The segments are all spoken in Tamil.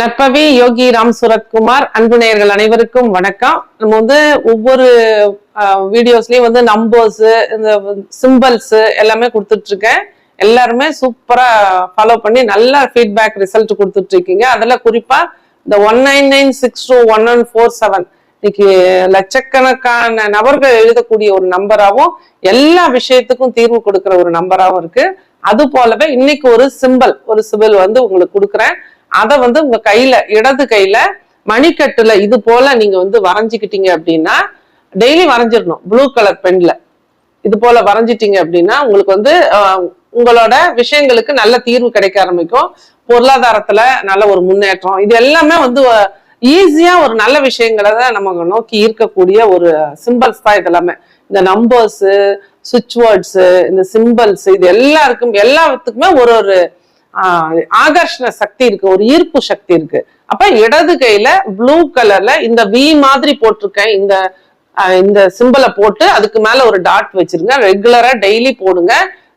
நற்பவி யோகி ராம் சுரத்குமார் அன்பு நேயர்கள் அனைவருக்கும் வணக்கம். நம்ம வந்து ஒவ்வொரு வீடியோஸ்லயும் வந்து நம்பர்ஸ் இந்த சிம்பிள்ஸ் எல்லாமே கொடுத்துட்டு இருக்கேன் எல்லாருமே சூப்பரா ஃபாலோ பண்ணி நல்ல ஃபீட்பேக் ரிசல்ட் கொடுத்துட்டு இருக்கீங்க அதுல குறிப்பா இந்த one nine nine six two one one four seven இன்னைக்கு லட்சக்கணக்கான நபர்கள் எழுதக்கூடிய ஒரு நம்பராகவும் எல்லா விஷயத்துக்கும் தீர்வு கொடுக்கிற ஒரு நம்பராகவும் இருக்கு. அது போலவே இன்னைக்கு ஒரு சிம்பிள் ஒரு சிம்பிள் வந்து உங்களுக்கு கொடுக்குறேன். அதை வந்து உங்க கையில இடது கையில மணிக்கட்டுல இது போல நீங்க வந்து வரைஞ்சிக்கிட்டீங்க அப்படின்னா டெய்லி வரைஞ்சிடணும். ப்ளூ கலர் பென்ல இது போல வரைஞ்சிட்டீங்க அப்படின்னா உங்களுக்கு வந்து உங்களோட விஷயங்களுக்கு நல்ல தீர்வு கிடைக்க ஆரம்பிக்கும். பொருளாதாரத்துல நல்ல ஒரு முன்னேற்றம். இது எல்லாமே வந்து ஈஸியா ஒரு நல்ல விஷயங்களை தான் நம்ம நோக்கி ஈர்க்கக்கூடிய ஒரு சிம்பிள்ஸ் தான் இது எல்லாமே இந்த நம்பர்ஸ் சுவிட்ச் வேர்ட்ஸ் இந்த சிம்பிள்ஸ் இது எல்லாருக்கும் எல்லாத்துக்குமே ஒரு ஒரு ஆகர்ஷண சக்தி இருக்கு ஒரு ஈர்ப்பு சக்தி இருக்கு. அப்ப இடது கையில ப்ளூ கலர்ல இந்த வி மாதிரி போட்டிருக்கேன் இந்த இந்த சிம்பிளை போட்டு அதுக்கு மேல ஒரு டாட் வச்சிருங்க. ரெகுலரா டெய்லி போடுங்க.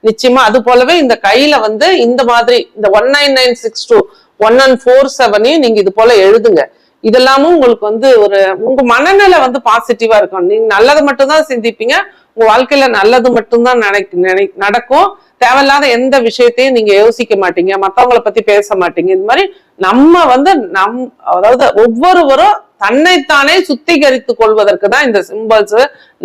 நிச்சயமா அது போலவே இந்த கையில வந்து இந்த மாதிரி இந்த one nine nine six two one one four செவனையும் நீங்க இது போல எழுதுங்க. இதெல்லாமும் உங்களுக்கு வந்து ஒரு உங்க மனநிலை வந்து பாசிட்டிவா இருக்கும் நீங்க நல்லது மட்டும்தான் சிந்திப்பீங்க. உங்க வாழ்க்கையில நல்லது மட்டும்தான் நினைக்க நினை நடக்கும். தேவையில்லாத எந்த விஷயத்தையும் நீங்க யோசிக்க மாட்டீங்க. மத்தவங்கள பத்தி பேச மாட்டீங்க. இந்த மாதிரி நம்ம வந்து நம் அதாவது ஒவ்வொருவரும் தன்னைத்தானே சுத்திகரித்து கொள்வதற்கு தான் இந்த சிம்பிள்ஸ்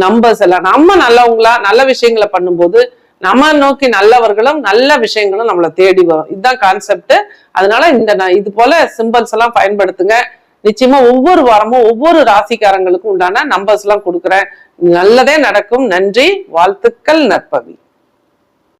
நம்பர்ஸ் எல்லாம். நம்ம நல்லவங்களா நல்ல விஷயங்களை பண்ணும்போது நம்ம நோக்கி நல்லவர்களும் நல்ல விஷயங்களும் நம்மளை தேடி வரும். இதுதான் கான்செப்ட் அதனால இந்த நான் இது போல சிம்பிள்ஸ் எல்லாம் பயன்படுத்துங்க. நிச்சயமா ஒவ்வொரு வாரமும் ஒவ்வொரு ராசிக்காரங்களுக்கும் உண்டான நம்பர்ஸ் எல்லாம் கொடுக்குறேன். நல்லதே நடக்கும். நன்றி. வாழ்த்துக்கள் நற்பவி.